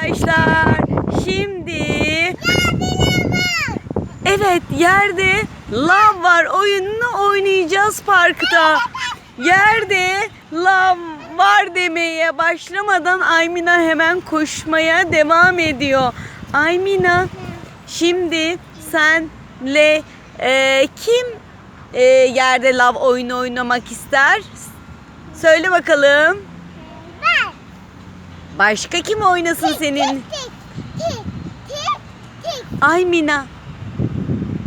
Arkadaşlar şimdi Evet yerde lav var oyununu oynayacağız parkta. Yerde lav var demeye başlamadan Aymina hemen koşmaya devam ediyor. Aymina şimdi senle e, kim e, yerde lav oyunu oynamak ister? Söyle bakalım. Başka kim oynasın senin? Tik. Aymina.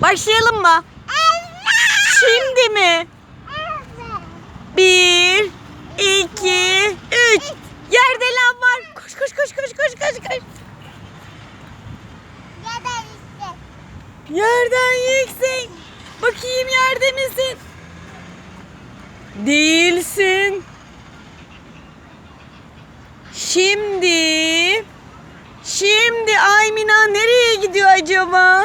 Başlayalım mı? Şimdi mi? Bir, iki, üç. Yerde lav var. Koş koş koş koş koş koş koş. Yerden yüksek. Bakayım yerde misin? Değilsin. Şimdi Şimdi Aymina nereye gidiyor acaba?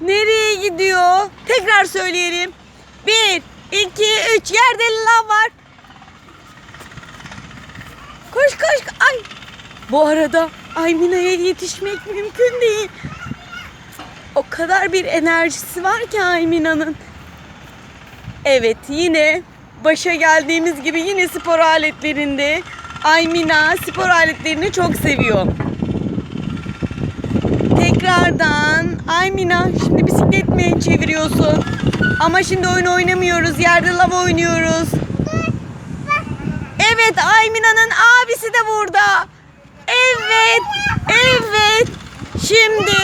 Nereye gidiyor? Tekrar söyleyelim. Bir, iki, üç. Yerde lav var. Koş koş. Ay. Bu arada Aymina'ya yetişmek mümkün değil. O kadar bir enerjisi var ki Aymina'nın. Evet yine başa geldiğimiz gibi yine spor aletlerinde Aymina spor aletlerini çok seviyor. Tekrardan Aymina şimdi bisiklet mi çeviriyorsun? Ama şimdi oyun oynamıyoruz. Yerde lav oynuyoruz. Evet Aymina'nın abisi de burada. Evet. Evet. Şimdi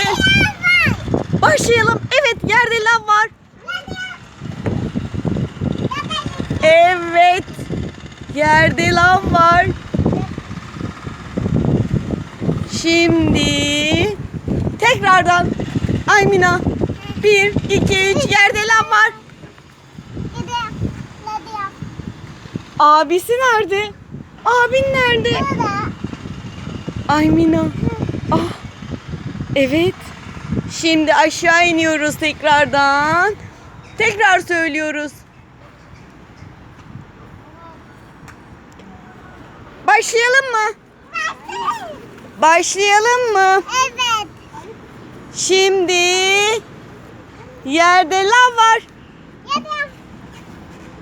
başlayalım. Evet yerde lav var. Evet. Yerde lav var. Şimdi tekrardan Aymina. Bir, iki, üç yerde lav var. Abisi nerede? Abin nerede? Aymina. Ah. Evet. Şimdi aşağı iniyoruz tekrardan. Tekrar söylüyoruz. Başlayalım mı? Başlayalım mı? Evet. Şimdi yerde lav var. Gidiyor.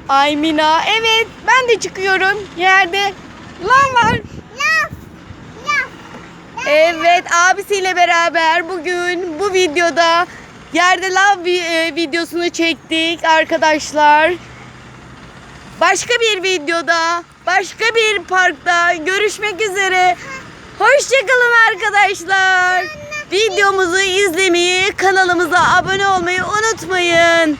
Aymina evet ben de çıkıyorum. Yerde lav var. Laf. Laf. Evet abisiyle beraber bugün bu videoda yerde lav e, videosunu çektik arkadaşlar. Başka bir videoda, başka bir parkta görüşmek üzere. Hoşçakalın arkadaşlar. Videomuzu izlemeyi, kanalımıza abone olmayı unutmayın.